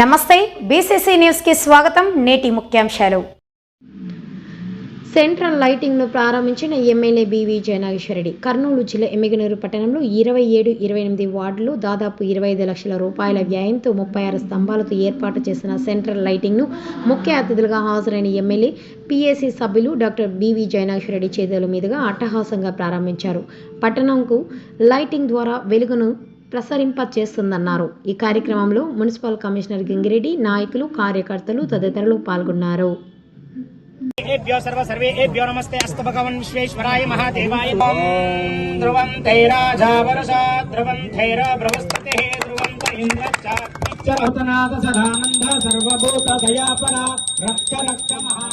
నమస్తే బీసీసీ న్యూస్కి స్వాగతం నేటి ముఖ్యాంశాలు. సెంట్రల్ లైటింగ్ను ప్రారంభించిన ఎమ్మెల్యే బీవీ జయనాగేశ్వరరెడ్డి కర్నూలు జిల్లా ఎమ్మిగనూరు పట్టణంలో ఇరవై ఏడు ఇరవై ఎనిమిది వార్డులు దాదాపు ఇరవై ఐదు లక్షల రూపాయల వ్యయంతో ముప్పై ఆరు స్తంభాలతో ఏర్పాటు చేసిన సెంట్రల్ లైటింగ్ను ముఖ్య అతిథులుగా హాజరైన ఎమ్మెల్యే పీఏసీ సభ్యులు డాక్టర్ బీవీ జయనాగేశ్వరరెడ్డి చేతుల మీదుగా అట్టహాసంగా ప్రారంభించారు. పట్టణంకు లైటింగ్ ద్వారా వెలుగును ప్రసరింప చేస్తుందన్నారు ఈ కార్యక్రమంలో మున్సిపల్ కమిషనర్ గింగిరెడ్డి నాయకులు కార్యకర్తలు తదితరులు పాల్గొన్నారు. ఏభ్యో సర్వ సర్వేభ్యో నమస్తే. భగవన్ విశ్వేశ్వరాయ మహాదేవాయ. ధ్రువం తైరాజా వరుషా ధ్రువం బృహస్పతి. ధ్రువం సదానంద సర్వభూత దయాపర. మహా